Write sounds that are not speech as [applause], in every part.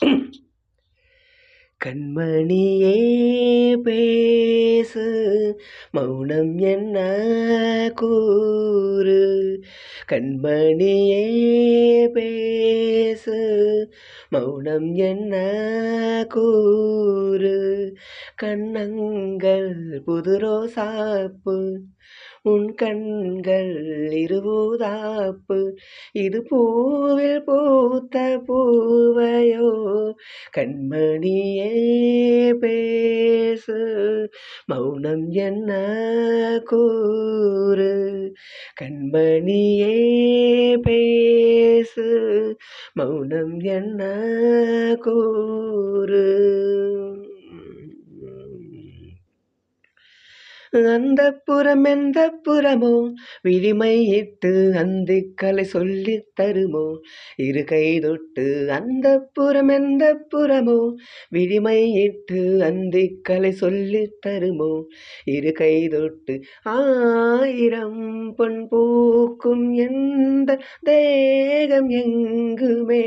bye. [clears throat] கண்மணியே பேசு மௌனம் என்ன கூறு? கண்மணியே பேசு மௌனம் என்ன கூறு? கண்ணங்கள் புதுரோ சாப்பு உன் கண்கள் இருபூதாப்பு இது பூவில் பூத்த பூவையோ? கண்மணியே பேசு. மௌனம் என்ன கூறு? கண்மணியே பேசு. மௌனம் என்ன கூறு? அந்த புறம் எந்த புறமோ? விழிமையிட்டு கலை சொல்லி தருமோ? இரு கை தொட்டு அந்த புறம் எந்த புறமோ? விழிமையிட்டு கலை சொல்லி தருமோ? இரு கை தொட்டு ஆயிரம் பொன் பூக்கும் எந்த தேகம் எங்குமே?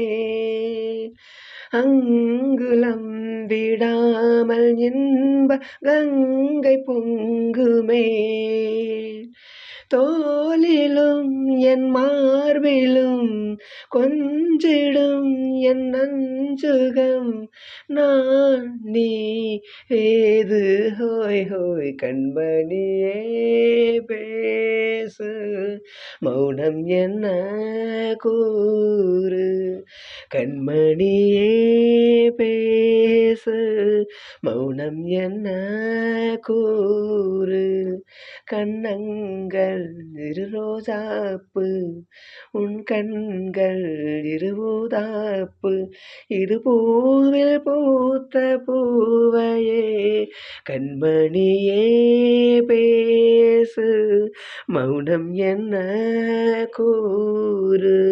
அங்குலம் விடாமல் இன்ப கங்கை பொங்குமே. தோலிலும் என் மார்பிலும் கொஞ்சிடும் என் நஞ்சுகம். நான் நீ ஏது? ஹோய் ஹோய் கண்மணியே பேசு. மௌனம் என்ன கூறு? கண்மணியே பேசு. மௌனம் என்ன கூறு? கண்ணங்கள் இரு ரோஜாப்பு. உன் கண்கள் இருபூதாப்பு இது பூவில் பூத்த பூவையே கண்மணியே பேசு. மௌனம் என்ன கூறு?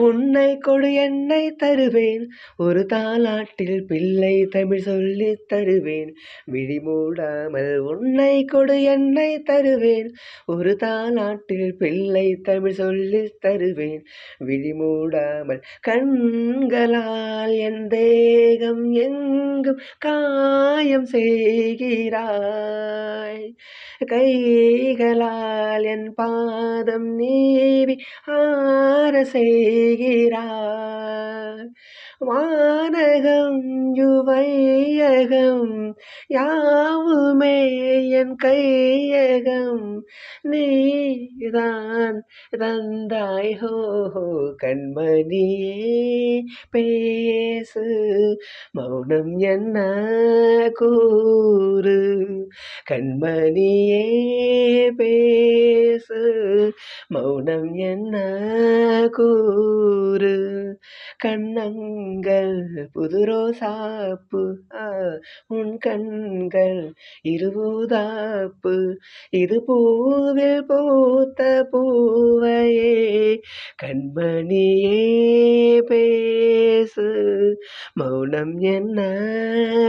உன்னை கொடு என்னை தருவேன். ஒரு தாலாட்டில் பிள்ளை தமிழ் சொல்லி தருவேன். விழி மூடாமல் உன்னை கொடு என்னை தருவேன். ஒரு தாலாட்டில் பிள்ளை தமிழ் சொல்லி தருவேன். விழி மூடாமல் கண்களால் என் தேகம் எங்கும் காயம் செய்கிறாய். கைகளால் என் பாதம் நீவி ஆர செய் செய்கிறார். வானகம் யுவையகம் யாவுமே என் கையகம். நீதான் தந்தாய். ஹோ கண்மணியே பேசு மௌனம் என்ன கூறு? கண்மணியே பேசு மௌனம் என்ன கூறு? கண்ணங்கள் புதுரோ சாப்பு உன் கண்கள் இருபூதாப்பு இது பூவில் பூத்த பூவையே கண்மணியே பேசு. மௌனம் என்ன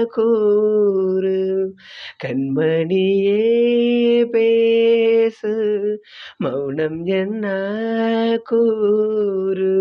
கூறு? கண்மணியே பேசு. மௌனம் என்ன கூறு?